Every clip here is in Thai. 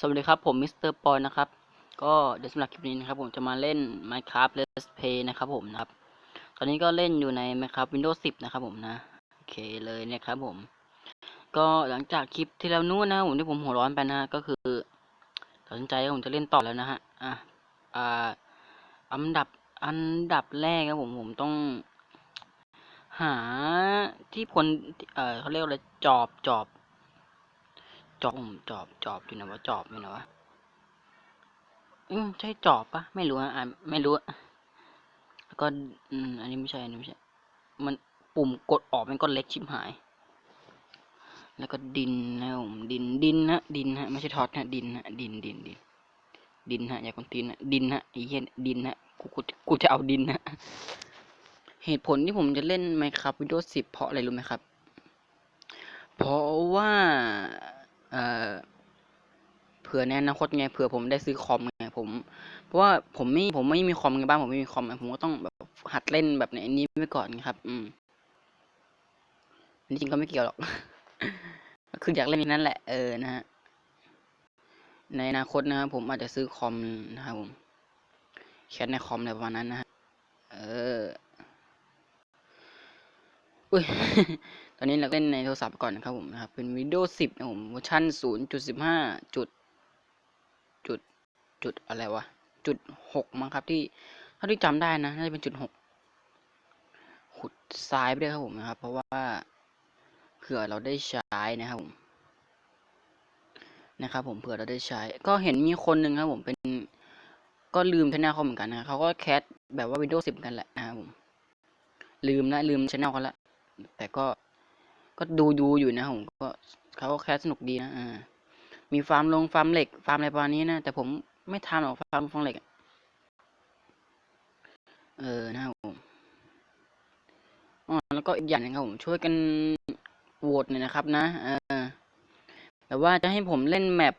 สวัสดีครับ ผมมิสเตอร์ปอยนะครับ ก็เดี๋ยวสำหรับคลิปนี้นะครับ ผมจะมาเล่น Minecraft Let's Play นะครับผมนะครับ ตอนนี้ก็เล่นอยู่ใน Minecraft Windows 10 นะครับผมนะ โอเคเลยนะครับผม ก็หลังจากคลิปที่แล้วนู้นนะผมที่ผมหัวร้อนไปนะก็คือตัดสินใจว่าผมจะเล่นต่อแล้วนะฮะ อะ อ่า อันดับ อันดับแรกครับผมผมต้อง หาที่พลเอ่อเขาเรียกว่าอะไรจอบจอบ จอบจอบจอบอยู่นะวะจอบอยู่นะวะอืมใช่จอบปะไม่รู้ฮะอ่าไม่รู้แล้วก็อืมอันนี้ไม่ใช่อันนี้ไม่ใช่ มันปุ่มกดออกมันก็เล็กชิบหาย แล้วก็ดินนะผมดินดินนะดินฮะไม่ใช่ทอดนะดินฮะดินดินดินดินฮะอย่าคนตีนนะดินฮะไอ้เหี้ยดินฮะกูกูกูจะเอาดินฮะเหตุผลที่ผมจะเล่น Minecraft Windows 10เพราะอะไรรู้ไหมครับ เพราะว่า เอ่อเผื่อในอนาคตไงเผื่อผมได้ซื้อคอมไงผมเพราะว่าผมไม่ผมไม่มีคอมไงบ้านผมไม่มีคอมผมก็ต้องแบบหัดเล่นแบบในนี้ไว้ก่อนไงครับ อืมอันนี้จริงก็ไม่เกี่ยวหรอกคืออยากเล่นนั้นแหละเออนะฮะในอนาคตนะครับผมอาจจะซื้อคอมนะครับผมแคสในคอมอะไรประมาณนั้นนะฮะเอออุ้ย ตอนนี้เราเล่นในโทรศัพท์ก่อนนะครับผมนะครับ เป็น Windows 10 นะผมเวอร์ชัน0.15 จุด จุด จุดอะไรวะ จุดหกมั้งครับที่เท่าที่จำได้นะน่าจะเป็นจุดหกขุดทรายไปด้วยครับผมนะครับ เพราะว่าเผื่อเราได้ใช้นะครับผมนะครับผมเผื่อเราได้ใช้ ก็เห็นมีคนหนึ่งครับผมเป็นก็ลืมชแนลเขาเหมือนกันนะเขาก็แคสแบบว่า Windows 10 กันแหละนะครับผม ลืมนะลืมชแนลเขาละแต่ก็ ก็ดูดูอยู่นะผมก็เขาก็แคสสนุกดีนะอ่ามีฟาร์มลงฟาร์มเหล็กฟาร์มอะไรประมาณนี้นะ แต่ผมไม่ทำหรอกฟาร์มฟางเหล็กเออนะครับผมอ๋อแล้วก็อีกอย่างหนึงครับผมช่วยกันโหวตหน่อยนะครับ นะเออแบบว่าจะให้ผมเล่นแมป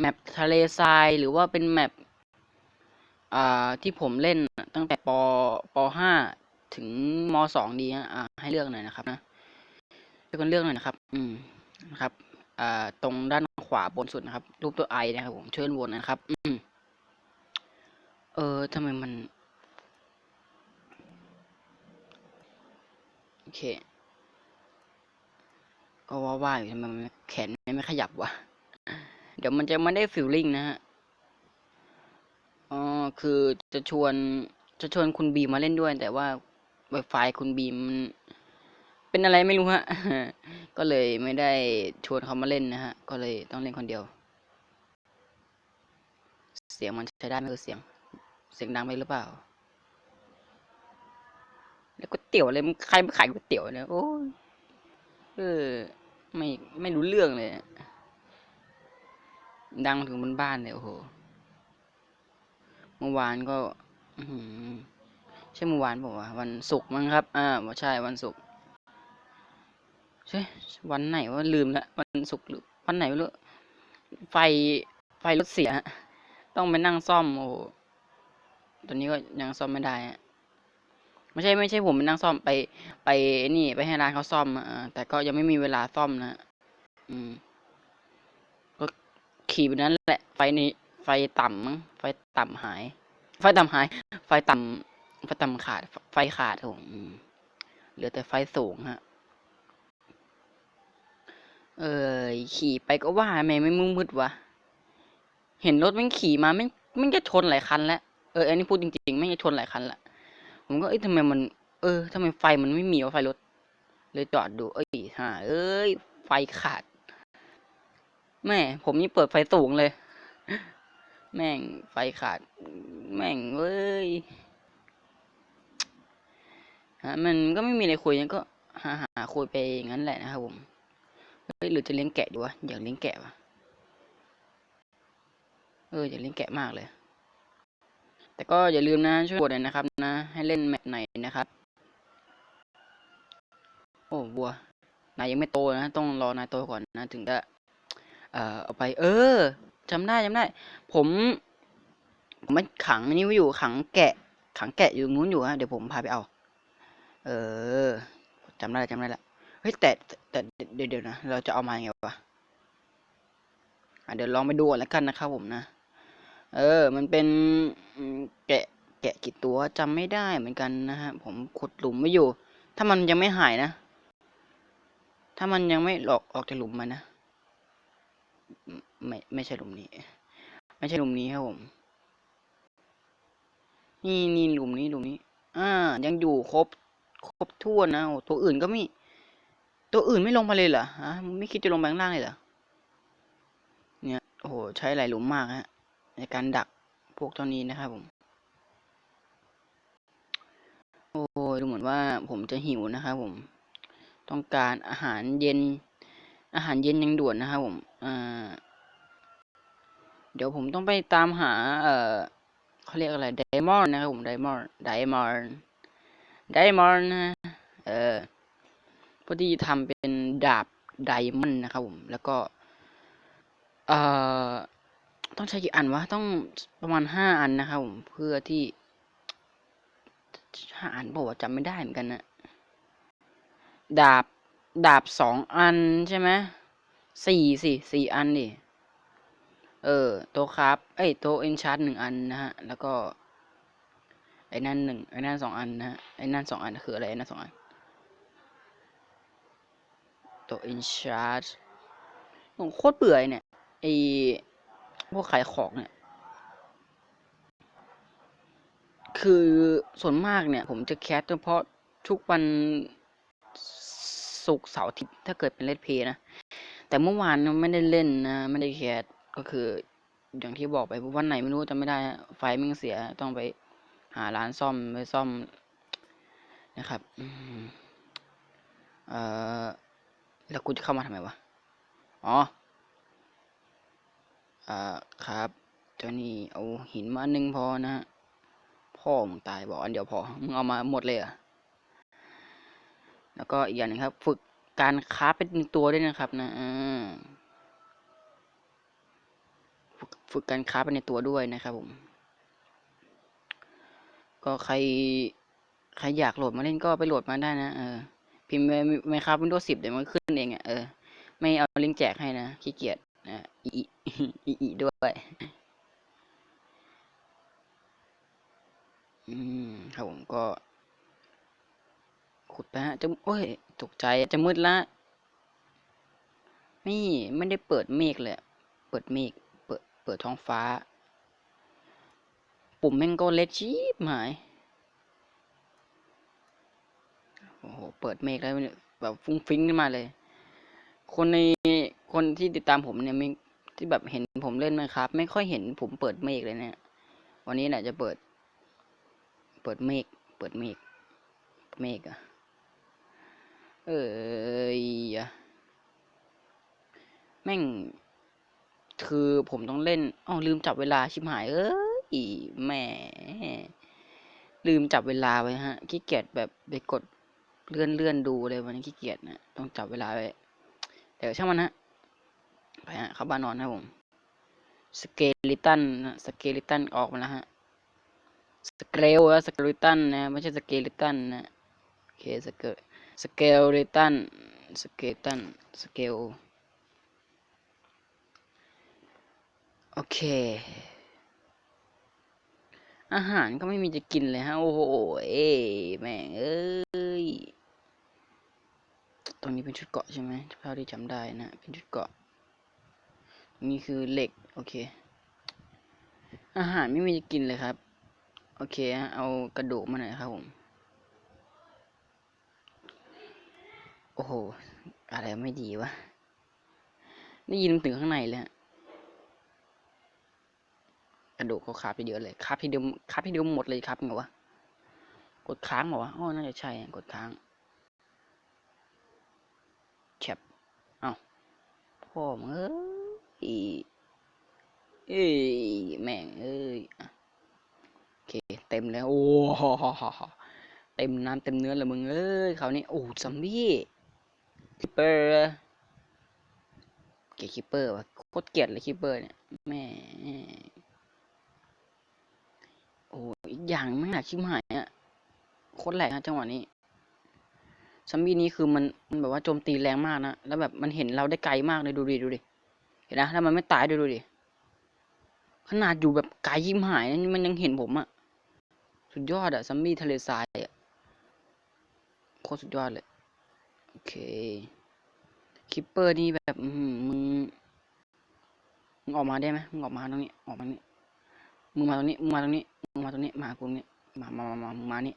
แมปทะเลทรายหรือว่าเป็นแมปอ่าที่ผมเล่นตั้งแต่ปปห้าถึงมสองดีฮะอ่าให้เลือกหน่อยนะครับนะ วยกันเลือกหน่อยนะครับ อืมนะครับอ่าตรงด้านขวาบนสุดนะครับ รูปตัวไอนะครับผมเชิญวตนะครับ อืมเออทำไมมัน โอเค ก็ว่าว่าอยู่ทำไมมันแขนไม่ขยับวะ เดี๋ยวมันจะไม่ได้ฟิลลิ่งนะฮะอ๋อคือจะชวนจะชวนคุณบีมาเล่นด้วย แต่ว่า Wi-Fi คุณบีมมัน เป็นอะไรไม่รู้ฮะ ก็เลยไม่ได้ชวนเขามาเล่นนะฮะ ก็เลยต้องเล่นคนเดียว เสียงมันใช้ได้ไหมคือเสียง เสียงดังไปหรือเปล่า แล้วก๋วยเตี๋ยวเลยมันใครมาขายก๋วยเตี๋ยวเนี่ยโอ้ยเออ ไม่ไม่รู้เรื่องเลย ดังถึงบนบ้านเลยโอ้โห เมื่อวานก็ใช่เมื่อวานบอกว่าวะวันศุกร์มั้งครับ อ่าใช่วันศุกร์ ใช่วันไหนว่าลืมละวันศุกร์หรือวันไหนไม่รู้ไฟไฟรถเสีย ต้องไปนั่งซ่อมโอ้โหตอนนี้ก็ยังซ่อมไม่ได้ไม่ใช่ไม่ใช่ผมไปนั่งซ่อมไป ไปนี่ไปให้ร้านเขาซ่อมอแต่ก็ยังไม่มีเวลาซ่อมนะอืม ก็ขี่ไปนั้นแหละ ไฟนี้ไฟต่ำมั้งไฟต่ำหาย ไฟต่ำหาย ไฟต่ำไฟต่ำขาด ไฟขาดผมเหลือแต่ไฟสูงฮะ เออขี่ไปก็ว่าแม่ไม่มืดมืดวะ เห็นรถม่งขี่มาแม่งแม่จะชนหลายคันแล้ว เออ อันนี้พูดจริงๆแม่จะชนหลายคันละผมก็เอ้ยทำไมมัน เออทำไมไฟมันไม่มีวะไฟรถ เลยจอดดู เอ้ยฮ่าเอ้ย ไฟขาด แม่ ผมนี่เปิดไฟสูงเลย แม่งไฟขาด แม่งเว้ยฮะมันก็ไม่มีอะไรคุยก็หาหาคุยไปอย่างนั้นแหละนะครับผม เฮ้ยหรือจะเลี้ยงแกะดีวะอยากเลี้ยงแกะวะเอออยากเลี้ยงแกะมากเลย แต่ก็อย่าลืมนะช่วยกดหน่อยนะครับนะ ให้เล่นแมตช์ไหนนะครับ โอ้บัวนายยังไม่โตนะ ต้องรอนายโตก่อนนะ ถึงจะเอ่อเอาไป เออจำได้จำได้ ผมผมมันขังอันนี้ไว้อยู่ขังแกะ ขังแกะอยู่นู้นอยู่ฮะเดี๋ยวผมพาไปเอา เออจำได้จำได้ละ ฮ้ยแต่แต่เดี๋ยวนะ เราจะเอามาไงวะเดี๋ยวลองไปดูแล้วกันนะครับผมนะ เออ มันเป็นแกะแกะกี่ตัวจำไม่ได้เหมือนกันนะฮะ ผมขุดหลุมไม่อยู่ ถ้ามันยังไม่หายนะ ถ้ามันยังไม่หลอกออกจากหลุมมานะ ไม่ไม่ใช่หลุมนี้ ไม่ใช่หลุมนี้ครับผม นี่นี่หลุมนี้หลุมนี้ อ่า ยังอยู่ครบครบถ้วนะโอ้ตัวอื่นก็ไม่ ตัวอื่นไม่ลงมาเลยเหรอฮะไม่คิดจะลงไปข้างล่างเลยเหรอเนี่ยโอ้โหใช้หลายหลุมมากฮะในการดักพวกเท่านี้นะครับผมโอ้ยดูเหมือนว่าผมจะหิวนะครับผม ต้องการอาหารเย็น อาหารเย็นยังด่วนนะครับผมอ่าเดี๋ยวผมต้องไปตามหา เอ่อเขาเรียกอะไรไดมอนด์นะครับผมไดมอนด์ไดมอนด์ไดมอนด์นะเออเพอที่จะทำเป็นดาบไดมอนด์นะครับผม แล้วก็ เอ่อ ต้องใช้กี่อันวะ ต้องประมาณห้าอันนะครับผม เพื่อที่ห้าอันบอกว่าจำไม่ได้เหมือนกันนะ ดาบ ดาบสองอันใช่ไหมสี่สิสี่อันดิ เออ โต๊ะครับ เอ้ย โต๊ะเอนชาร์ดหนึ่งอันนะฮะ แล้วก็ ไอ้นั่นหนึ่งไอ้นั่นสองอันนะฮะ ไอ้นั่นสองอันคืออะไรไอ้นั่นสองอัน ต๊ะเอนชาร์ผมโคตรเบื่อเนี่ยไอ้พวกขายของเนี่ย คือส่วนมากเนี่ย ผมจะแคสเฉพาะทุกวันศุกร์เสาร์อาทิตย์ถ้าเกิดเป็นเลดเพย์นะ แต่เมื่อวานไม่ได้เล่นนะไม่ได้แคสก็คือ อย่างที่บอกไปวันไหนไม่รู้จำไม่ได้ไฟมันเสียต้องไปหาร้านซ่อมไปซ่อมนะครับ เอ่อ แล้วกูจะเข้ามาทำไมวะ อ๋อ อ่า ครับ เจ้านี่เอาหินมาหนึ่งพอนะฮะ พ่อมึงตายบอกอันเดียวพอ มึงเอามาหมดเลยอะแล้วก็อีกอย่างหนึงครับ ฝึกการค้าเป็นตัวด้วยนะครับ นะฝึกฝึกการค้าไปในตัวด้วยนะครับผม ก็ใคร ใครอยากโหลดมาเล่นก็ไปโหลดมาได้นะ เออ พิมพ์ไมครับวินโดว์สิบเดี๋ยวมันขึ้นเองอะเออไม่เอาลิงก์แจกให้นะขี้เกียจนะอีอีอีอีด้วยอืมครับผมก็ ขุดไปฮะจะโอ้ยตกใจจะมืดละนี่ไม่ได้เปิดเมฆเลย เปิดเมฆเปิดเปิดท้องฟ้า ปุ่มแม่งก็เล็กชีบหาย โอ้โห เปิดเมฆแล้วเนี่ยแบบฟุ้งฟิ้งขึ้นมาเลย คนในคนที่ติดตามผมเนี่ยม่ที่แบบเห็นผมเล่นนะครับ ไม่ค่อยเห็นผมเปิดเมฆเลยเนี่ย วันนี้แหละจะเปิด เปิดเมฆเปิดเมฆเมฆอะเอ้ยอแม่ง คือผมต้องเล่นอ๋อลืมจับเวลาชิบหาย เอ้ยแหมลืมจับเวลาไว้ฮะขี้เกียจแบบไปกด เลื่อนเลื่อนดูเลยวันนี้ขี้เกียจนะต้องจับเวลาไว้เดี๋ยวช่างมันฮะไปฮะเข้าบ้านนอนนะผมสเกลิตันนะสเกลิตันออกมาแล้วฮะสเกลอะสเกลิตันนะไม่ใช่สเกลิตันนะโอเคสเกลสเกลิตันสเกลิตันสเกลโอเค อาหารก็ไม่มีจะกินเลยฮะ โอ้โหเอ้แม่งเอ้ย รงนี้เป็นชุดเกาะใช่ไหมเท่าที่จำได้นะเป็นชุดเกาะนี่คือเหล็กโอเค อาหารไม่มีจะกินเลยครับ โอเค เอากระดูกมาหน่อยครับผม โอ้โห อะไรไม่ดีวะได้ยินถึงข้างในเลยฮะกระดูกเขาคาบไปเยอะเลยคาบที่เดียวคาบที่เดียวหมดเลยครับไงวะกดค้างเหรอวะอ๋อน่าจะใช่กดค้างแชบเอ้า พ่อมึงเอ้ยเอ้ยแม่งเอ้ยอะโอเคเต็มแล้วโอ้โหเต็มน้ำเต็มเนื้อเลยมึงเอ้ยคราวนี้โอ้ซัมบี้คิปเปอร์เกลียดคิปเปอร์วะโคตรเกลียดเลยคิปเปอร์เนี่ยแม่โอ้อีกอย่างไม่หนักชิบหายอะโคตรแหลกนะจังหวะนี้ ซัมบี้นี้คือมันมันแบบว่าโจมตีแรงมากนะ แล้วแบบมันเห็นเราได้ไกลมากเลยดูดิดูดิ เห็นนะถ้ามันไม่ตายด้วยดูดิ ขนาดอยู่แบบไกลยิมหายนะมันยังเห็นผมอะสุดยอดอะซัมบี้ทะเลทรายอะโคตรสุดยอดเลย โอเค คิปเปอร์นี่แบบมึงมึงออกมาได้ไหมมึงออกมาตรงนี้ ออกมานี่มึงมาตรงนี้ มึงมาตรงนี้ มึงมาตรงนี้ มากูตรงนี้มามามามามึงมานี่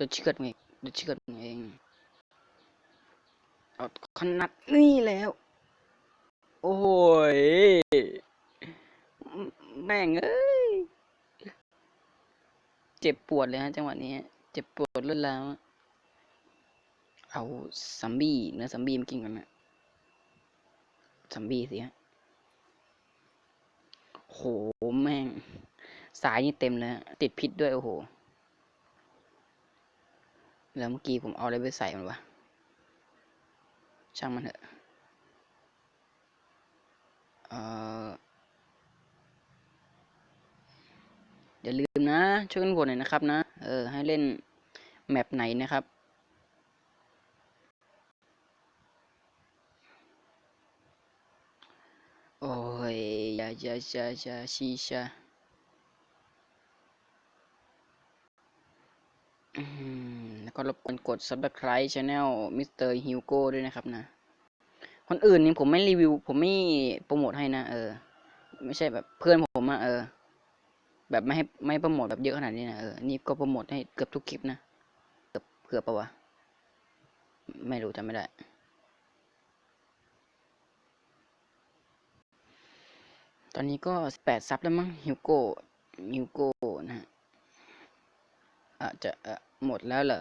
มาจะเชือดมึงเองจะเชือดมึงเองเอาขนาดนี้แล้ว โอ้ยแม่งเอ้ยเจ็บปวดเลยฮะจังหวะนี้เจ็บปวดรุนแรงเอาซัมบี้เนื้อซัมบี้มากินกันนะซัมบี้สิฮะโหแม่ง สายนี่เต็มเลยฮะติดพิษด้วยโอ้โห แล้วเมื่อกี้ผมเอาอะไรไปใส่มันวะ ช่างมันเถอะ เอออย่าลืมนะ ช่วยกันโหวตหน่อยนะครับนะ เออ ให้เล่นแมปไหนนะครับโอ้ยย่าอย่าอย่าอย่าชีชาอืมแล้ว ก็รบกวนกด subscribe channel Mr. Hugo ด้วยนะครับนะ คนอื่นนี่ผมไม่รีวิว ผมไม่โปรโมทให้นะ เออ ไม่ใช่แบบเพื่อนผมอะเออ แบบไม่ให้ไม่โปรโมทแบบเยอะขนาดนี้นะเออ นี่ก็โปรโมทให้เกือบทุกคลิปนะ เกือบเกือบปะวะ ไม่รู้จำไม่ได้ตอนนี้ก็แปดซับแล้วมั้งฮิวโก้ฮิวโก้นะฮะอาจจะหมดแล้วเหรอ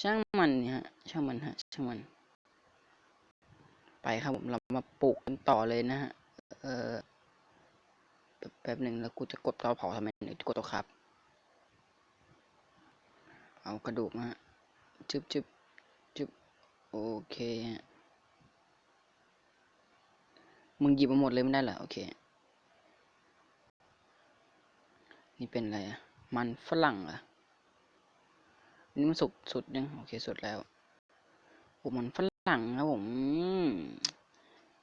ช่างมันเนี่ยฮะ ช่างมันฮะ ช่างมัน ไปครับผมเรามาปลูกกันต่อเลยนะฮะ เออแป๊บแป๊บหนึ่งแล้วกูจะกดเตาเผาทำไมเนี่ยกดตัวครับ เอากระดูกมาฮะจึบจึบจึบโอเคฮะ มึงหยิบมาหมดเลยไม่ได้เหรอ โอเค นี่เป็นอะไรอะมันฝรั่งเหรอะ นี่มันสุกสุดยังโอเคสุดแล้วโอ้มันฝรั่งครับผม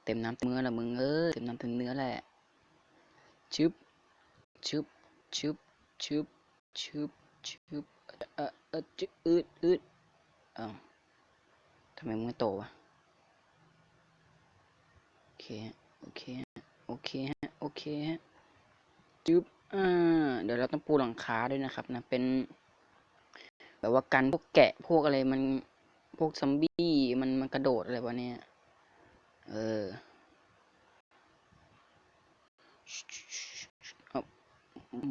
เต็มน้ำเต็มเนื้อละมึงเอ้ยเต็มน้ำเต็มเนื้อแหละชึบชึบชึบชึบชึบชึบเออเออจึอืดอืดเอ้าทำไมมึงไม่โตวะโอเคโอเคโอเคฮะโอเคฮะจึ๊บอ่าเดี๋ยวเราต้องปูหลังคาด้วยนะครับนะเป็น แบบว่ากันพวกแกะพวกอะไรมันพวกซอมบี้มันมันกระโดดอะไรวะเนี่ยเออ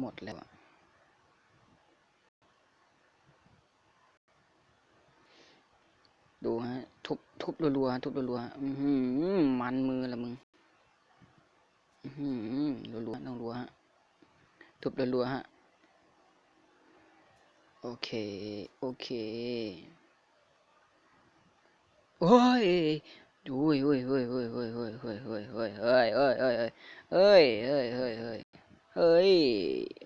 หมดแล้วดูฮะ ทุบทุบรัวๆทุบรัวๆอือหือมันมือละมึง อือหือรัวๆต้องรัวฮะ ทุบรัวๆฮะ โอเค โอเค โอ้ยโอ้ยโอ้ยโอ้ยโอ้ยโอ้ยโอ้ยโอ้ยโอ้ยโอ้ยเฮ้ยเฮ้ยเฮ้ยเฮ้ยเฮ้ยเฮ้ยเฮ้ย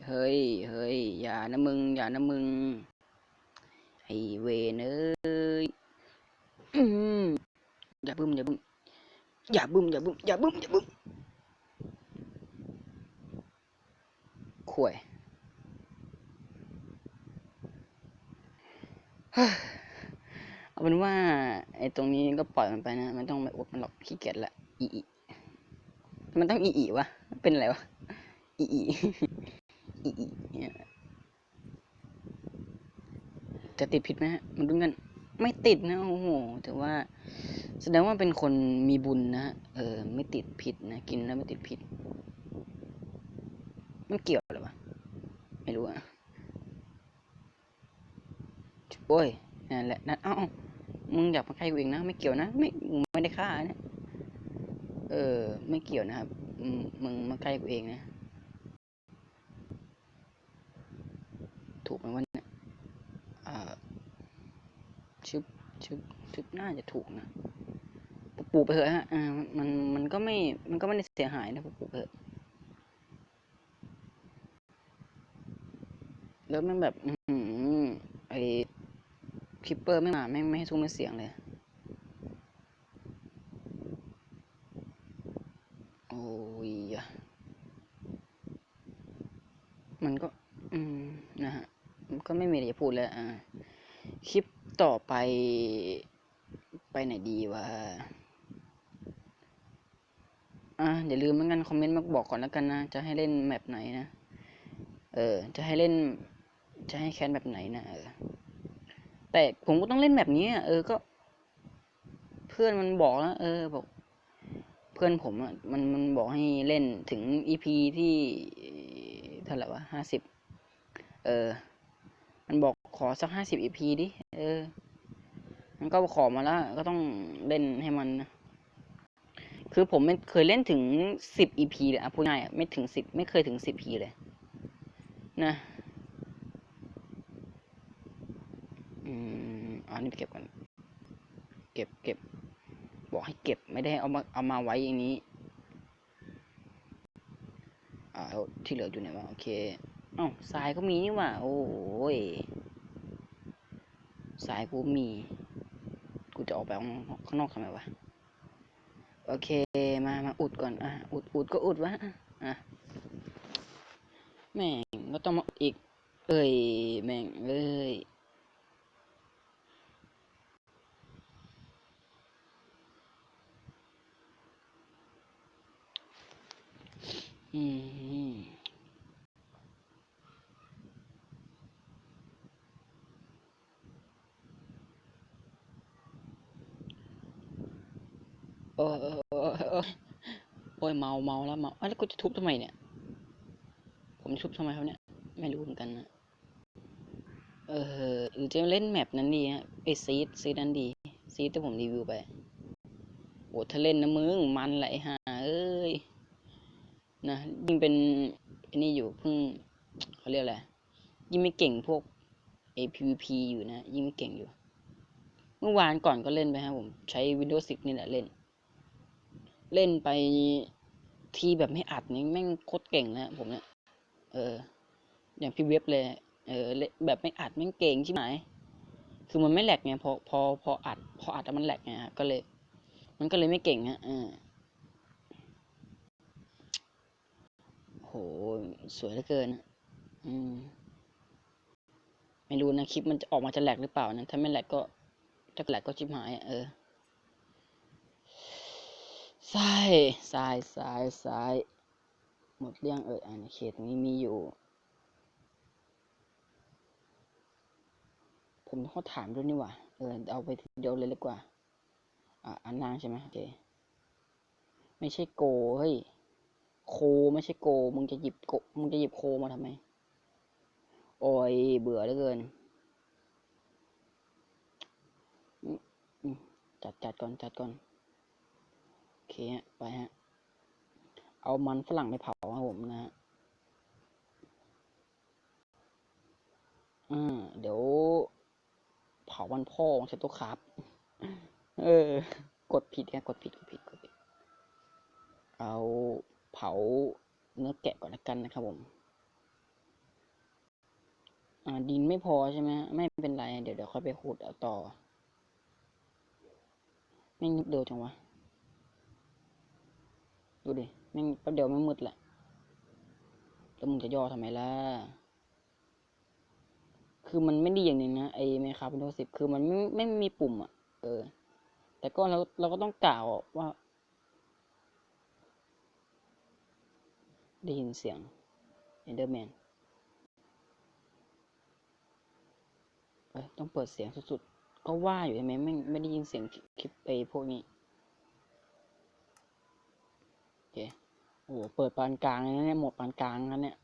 เฮ้ย เฮ้ย เฮ้ย อย่านะมึง อย่านะมึง ไอเวนเอ้ยอย่าบึ้ม อย่าบึ้ม อย่าบึ้ม อย่าบึ้ม อย่าบึ้ม อย่าบึ้มข่วย เอาเป็นว่า ไอ้ตรงนี้ก็ปล่อยมันไปนะ มันต้องไปอดมันหรอกขี้เกียจละอีอีมันต้องอีอีวะ เป็นอะไรวะ อีอีอีอีจะติดผิดไหมฮะมันดูกัน ไม่ติดนะ โอ้โหถือว่า แสดงว่าเป็นคนมีบุญนะฮะเออ ไม่ติดผิดนะ กินแล้วไม่ติดผิด มันเกี่ยวหรือวะ ไม่รู้อะ โอ้ยนั่นแหละนั่นเอ้ามึงอยากมาใกล้กูเองนะ ไม่เกี่ยวนะ ไม่ไม่ได้ฆ่านะเออ ไม่เกี่ยวนะครับมึงมาใกล้กูเองนะ ถูกไหมวะเนี่ยอ่าชึบชึบชึบน่าจะถูกนะปลูกไปเถอะฮะอ่ามันมันก็ไม่มันก็ไม่ได้เสียหายนะปลูกไปเถอะแล้วมันแบบอื คลิปเปอร์ไม่มาไม่ไม่ให้ทุกไม่เสียงเลย โอ้ยมันก็ อืม นะฮะ ก็ไม่มีอะไรพูดแล้ว อ่า คลิปต่อไป ไปไหนดีวะ อ่าอย่าลืมเหมือนกัน คอมเมนต์มาบอกก่อนแล้วกันนะ จะให้เล่นแบบไหนนะ เออ จะให้เล่น จะให้แคนแบบไหนนะ เออ แต่ผมก็ต้องเล่นแบบนี้อะเออก็ เพื่อนมันบอกแล้วเออบอกเพื่อนผมอะมันมันบอกให้เล่นถึงอีพีที่เท่าไหร่วะห้าสิบเออ มันบอกขอสักห้าสิบอีพีดิเออ มันก็ขอมาแล้ว ก็ต้องเล่นให้มันนะคือผมไม่เคยเล่นถึงสิบ EP เลยอะพูดง่ายอะไม่ถึงสิบไม่เคยถึงสิบ EP เลย นะ อืมอันนี้ไปเก็บกัน เก็บเก็บ บอกให้เก็บไม่ได้เอามาเอามาไว้อย่างนี้ อ่าที่เหลืออยู่ไหนวะโอเคอ้าทรายก็มีนี่ว่า โอ้ยทรายกูมี กูจะออกไปข้างนอกทำไมวะ โอเค มา มาอุดก่อน อะ อุด อุดก็อุดวะ อะ แม่งก็ต้องมาอุดอีก เอ้ย แม่งเอ้ย อืมโอ้ยโอ้โอ้ยโอ้ยเมาเมาแล้วเมาอะแล้วกูจะทุบทำไมเนี่ย ผมทุบทำไมเขาเนี่ย ไม่รู้เหมือนกันนะ เออหรือจะเล่นแมปนั้นดีฮะไอซีดซีดนั้นดี ซีดที่ผมรีวิวไป โอ้ถ้าเล่นนะมึง มันไหลหาเอ้ย นะยิ่งเป็นอ้นี่อยู่เพิ่งเขาเรียกอะไรยิ่งไม่เก่งพวก APVP อยู่นะยิ่งไม่เก่งอยู่ เมื่อวานก่อนก็เล่นไปฮะผมใช้ Windows 10 นี่แหละเล่น เล่นไปทีแบบไม่อัดนี่แม่งโคตรเก่งนะผมเนี่ยเออ อย่างพี่เว็บเลย เออแบบไม่อัดแม่งเก่งใช่ไหมคือมันไม่แหลกไงพอพอพออัด พออัดแล้วมันแหลกไงฮะก็เลย มันก็เลยไม่เก่งฮะเออโหสวยเหลือเกินอะอืม ไม่รู้นะคลิปมันจะออกมาจะแหลกหรือเปล่านะถ้าไม่แหลกก็จะแหลกก็ชิบหายเออทรายทรายทรายทรายหมดเรื่องเอออ่านเขตนี้มีอยู่ ผมต้องเขาถามด้วยนี่ว่าเออเอาไปทีเดียวเลยดีกว่า อะอันนางใช่ไหมโอเค ไม่ใช่โกเฮ้ย โคไม่ใช่โก มึงจะหยิบโกมึงจะหยิบโคมาทำไม โอ้ยเบื่อเหลือเกิน จัดจัดก่อนจัดก่อน โอเคฮะ ไปฮะ เอามันฝรั่งไปเผาครับผมนะฮะอ่าเดี๋ยว เผาวันพ่อของเซตโตครับ เออ กดผิดไงกดผิดกดผิดกดผิด เอา เผาเนื้อแกะก่อนละกันนะครับผมดินไม่พอใช่ไหมไม่เป็นไร เดี๋ยวเดี๋ยวค่อยไปขุดเอาต่อไม่งนิดเดียวจังวะ ดูดิแม่งแป๊บเดียวไม่มืดแหละแล้วมึงจะย่อทำไมล่ะ คือมันไม่ดีอย่างหนึ่งนะไอ้ไมครับ Windows 10คือมันไม่ไม่มีปุ่มอะ เออ แต่ก็เราเราก็ต้องกล่าวว่า ได้ยินเสียง Enderman เอ้ยต้องเปิดเสียงสุดๆ ก็ว่าอยู่ใช่ไหมไม่ไม่ได้ยินเสียงคลิปไอ้พวกนี้ โอเค โอ้โห เปิดปานกลางเลยนะเนี่ย หมดปานกลางแล้วเนี่ย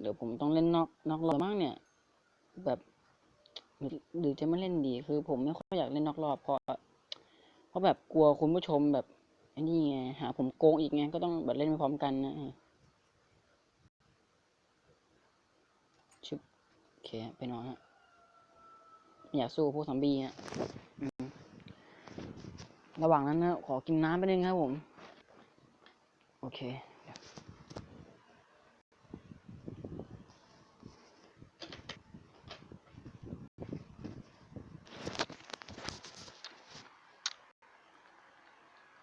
เดี๋ยวผมต้องเล่นนอกนอกรอบบ้างเนี่ย แบบหรือจะไม่เล่นดีคือผมไม่ค่อยอยากเล่นนอกรอบเพราะเพราะแบบกลัวคุณผู้ชมแบบ อ้นี่ไงหาผมโกงอีกไงก็ต้องแบบเล่นไปพร้อมกันนะชิบโอเคไปนอนฮะอยากสู้พวกซอมบี้ฮะระหว่างนั้นนะขอกินน้ำไปนึงครับผม โอเค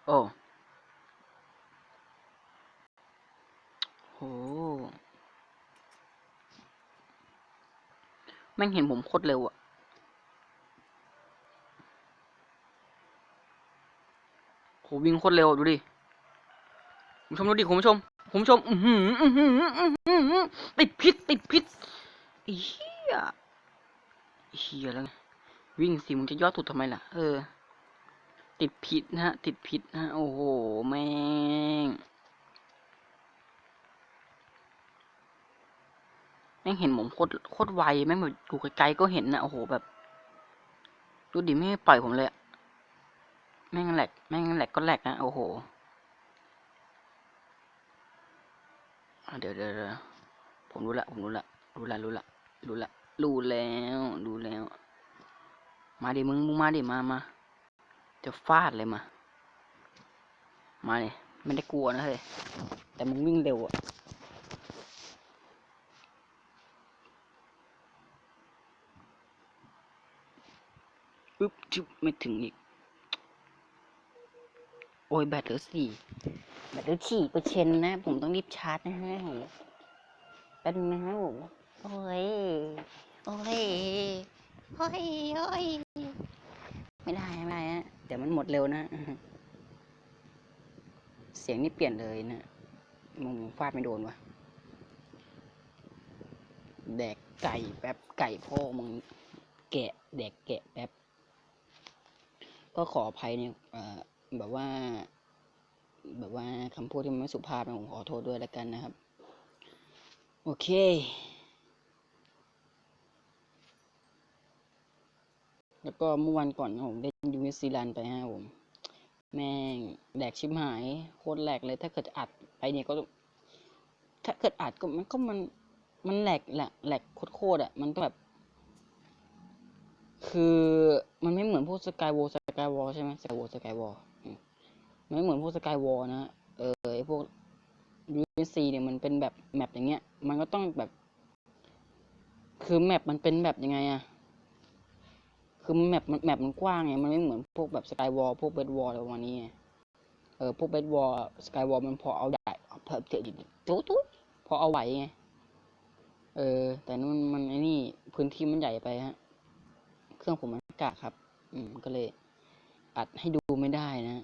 โอ้ ม่งเห็นผมโคตรเร็วอะโหวิ่งโคตรเร็วดูดิคุณผู้ชมดูดิคุณผู้ชมคุณผู้ชมอือหืออือหืออือหือติดพิษติดพิษเฮียเฮียแล้วไงวิ่งสิมึงจะย่อสุดทำไมล่ะ เออ ติดพิษนะฮะ ติดพิษนะ โอ้โห แม่ง แม่งเห็นผมโคตรโคตรไวแม่งแบบอยู่ไกลๆก็เห็นนะโอ้โหแบบดูดิไม่ปล่อยผมเลยแม่งแหลกแม่งแหลกก็แหลกนะโอ้โหเดี๋ยวเดี๋ยวผมรู้ละผมรู้ละรู้ละรู้ละรู้ละรู้แล้วรู้แล้ว มาดิมึงมึงมาดิมามาจะฟาดเลยมา มาดิไม่ได้กลัวนะเฮ้ยแต่มึงวิ่งเร็วอะ ปึ๊บจุบไม่ถึงอีก โอ้ยแบตเหลือสี่แบตเหลือสี่เปอร์เซ็นต์นะ ผมต้องรีบชาร์จนะฮะผมแป๊บนึงนะฮะผมโอ้ย โอ้ย โอ้ย โอ้ย ไม่ได้ไม่ได้ฮะเดี๋ยวมันหมดเร็วนะ เสียงนี่เปลี่ยนเลยนะมึงฟาดไม่โดนวะแดกไก่แป๊บไก่พ่อมึงแกะแดกแกะแป๊บ ก็ขออภัยเนี่ยเอ่อแบบว่า แบบว่าคำพูดที่มันไม่สุภาพนะผมขอโทษด้วยแล้วกันนะครับ โอเคแล้วก็เมื่อวันก่อนผมเล่นยูนิซีแลนไปฮะผม แม่งแหลกชิบหายโคตรแหลกเลย ถ้าเกิดอัดไปเนี่ยก็ ถ้าเกิดอัดก็มันก็มันมันแหลกแหละแหลกโคตรๆอะ มันก็แบบ คือมันไม่เหมือนพวกสกายวอลสกายวอลใช่ไหมสกายวอลสกายวอลไม่เหมือนพวกสกายวอลนะเออไอพวกยูเอซีเนี่ยมันเป็นแบบแมปอย่างเงี้ย มันก็ต้องแบบ คือแมปมันเป็นแบบยังไงอะคือแมปมันแมปมันกว้างไง มันไม่เหมือนพวกแบบสกายวอลพวกเบดวอลอะไรประมาณนี้ไงเออพวกเบดวอลสกายวอลมันพอเอาได้เอาเพิ่มเจอตุ๊ตุ๊พอเอาไหวไงเออ แต่นู่นมันไอ้นี่พื้นที่มันใหญ่ไปฮะ เครื่องผมมันกากครับ อืมก็เลย อัดให้ดูไม่ได้นะ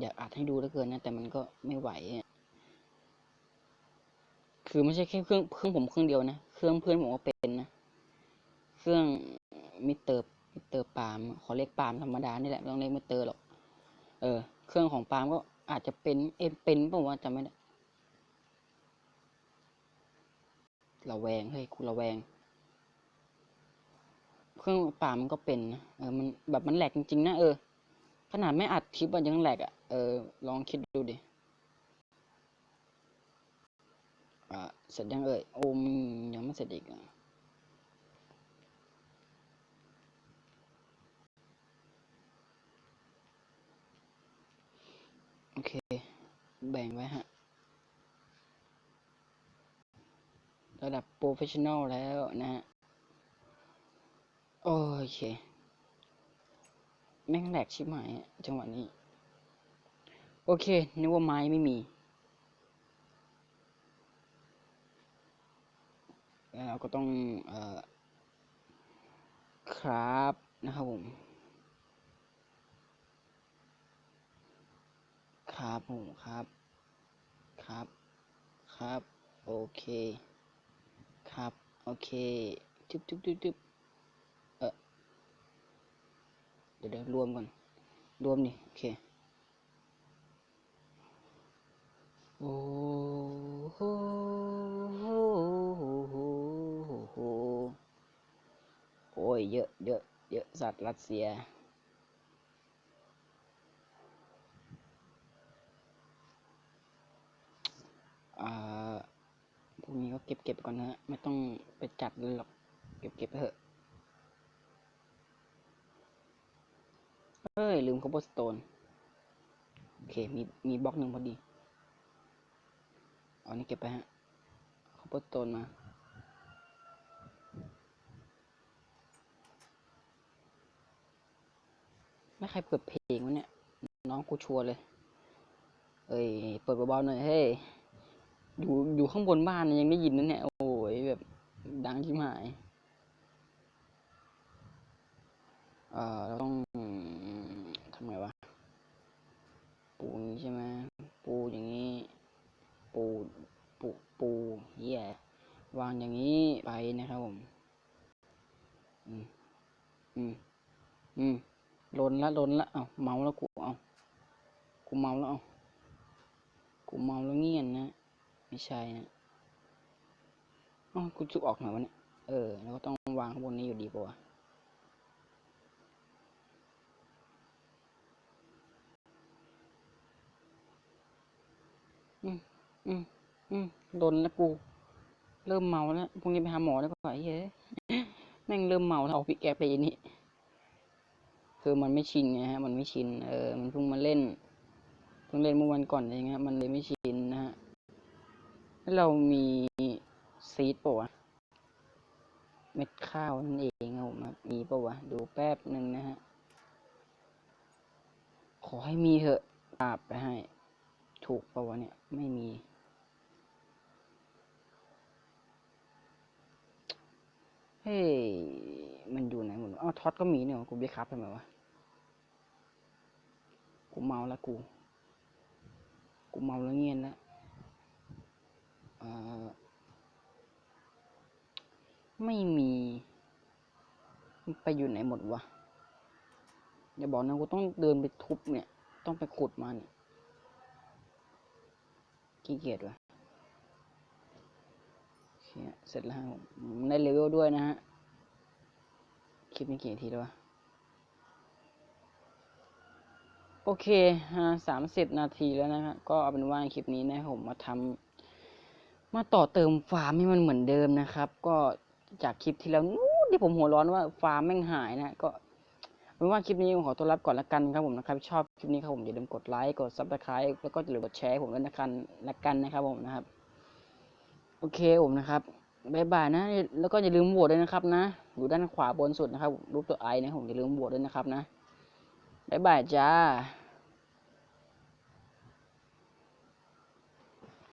อยากอัดให้ดูเหลือเกินนะ แต่มันก็ไม่ไหวคือไม่ใช่แค่เครื่องเครื่องผมเครื่องเดียวนะ เครื่องเพื่อนผมก็เป็นนะ เครื่องมิเตอร์มิเตอร์ปามขอเรียกปามธรรมดานี่แหละไม่ต้องเรียกมิเตอร์หรอก เออ เครื่องของปามก็อาจจะเป็นเอ็นเป็นป่าวะจำไม่ได้ระแวงเฮ้ยกูระแวง เครื่องป่ามันก็เป็นนะเออมันแบบมันแหลกจริงๆนะเออ ขนาดไม่อัดคลิปอะยังแหลกอะเออลองคิดดูดิอ่าเสร็จยังเอ่ยโอมยังไม่เสร็จอีกอะโอเค แบ่งไว้ฮะ ระดับโปรเฟชชั่นอลแล้วนะฮะ โอเค แม่งแหลกชิบหายจังหวะนี้ โอเค นึกว่าไม้ไม่มีแล้วเราก็ต้องเอ่อครับนะครับผมครับผมครับ ครับ ครับ โอเค ครับ โอเคจุ๊บจุ๊บจุ๊บจุ๊บเออเดี๋ยวเดี๋ยวรวมก่อน รวมนี่โอเค โอ้โหโอ้ยเยอะเยอะเยอะสัตว์รัสเซียพวกนี้ก็เก็บเก็บก่อนนะฮะไม่ต้องไปจัดเลยหรอก เก็บเก็บไปเถอะ เอ้ย ลืมคอ b บ e s t o n e โอเค มี มีบล็อกหนึ่งพอดี เอานี่เก็บไปฮะคอ b บ e s t o n e มา ไม่ใครเปิดเพลงวะเนี่ย น้องกูชัวร์เลย เอ้ย เปิดเบาๆหน่อย เฮ้ย อยู่ อยู่ข้างบนบ้านยังได้ยินนั่นเนี่ย โอ้ย แบบ ดังที่หาย เอ่อ เราต้อง ไงวะ ปูนี้ใช่ไหมปูอย่างนี้ ปูปูปูเหี้ยวางอย่างนี้ไปนะครับผม อืม อืม อืมลนละลนละเอาเมาแล้วกูเอากูเมาแล้วเอากูเมาแล้วเงียนนะ ไม่ใช่นะอ๋อกูจุกออกหน่อยวะเนี่ย เออ แล้วก็ต้องวางข้างบนนี้อยู่ดีปะ อืมอืมอืมโดนแล้วกู เริ่มเมาแล้วพรุ่งนี้ไปหาหมอแล้วก็ไอ้เฮ้ยแม่งเริ่มเมาแล้วเอาพี่แกไปนี่คือมันไม่ชินไงฮะ มันไม่ชิน เออ มันเพิ่งมาเล่น เพิ่งเล่นเมื่อวันก่อนเองฮะ มันเลยไม่ชินนะฮะแล้วเรามีซีดปะวะ เม็ดข้าวนั่นเองครับผมมีปะวะ ดูแป๊บหนึ่งนะฮะ ขอให้มีเถอะปาบไปให้ ถูกปะวะเนี่ย ไม่มี เฮ้ย มันอยู่ไหนหมดอ้าวท็อตก็มีเนี่ย กูไปครับทำไมวะ กูเมาแล้วกู กูเมาแล้วเงียนแล้วไม่มีไปอยู่ไหนหมดวะอย่าบอกนะกูต้องเดินไปทุบเนี่ย ต้องไปขุดมาเนี่ย ขี้เกียจวะโอเคเสร็จแล้วผมได้เลเวลด้วยนะฮะ คลิปนี้กี่ทีแล้ววะ โอเคฮะสามสิบนาทีแล้วนะฮะ ก็เอาเป็นว่าคลิปนี้นะผมมาทำมาต่อเติมฟาร์มให้มันเหมือนเดิมนะครับ ก็จากคลิปที่แล้วนู้นที่ผมหัวร้อนว่าฟาร์มแม่งหายนะ ก็เป็นว่าคลิปนี้ผมขอตัวรับก่อนละกันครับผมนะครับชอบ ลิปนี้ครับผมอย่าลืมกดไลค์กดซับสไคร b e แล้วก็อย่าลืมกดแชร์ผมด้วยนะครับละกันนะครับผมนะครับ โอเคผมนะครับบายบายนะ แล้วก็อย่าลืมโหวตด้วยนะครับนะอยู่ด้านขวาบนสุดนะครับรูปตัวไอนะครับผมอย่าลืมโหวตด้วยนะครับนะบายบายจ้า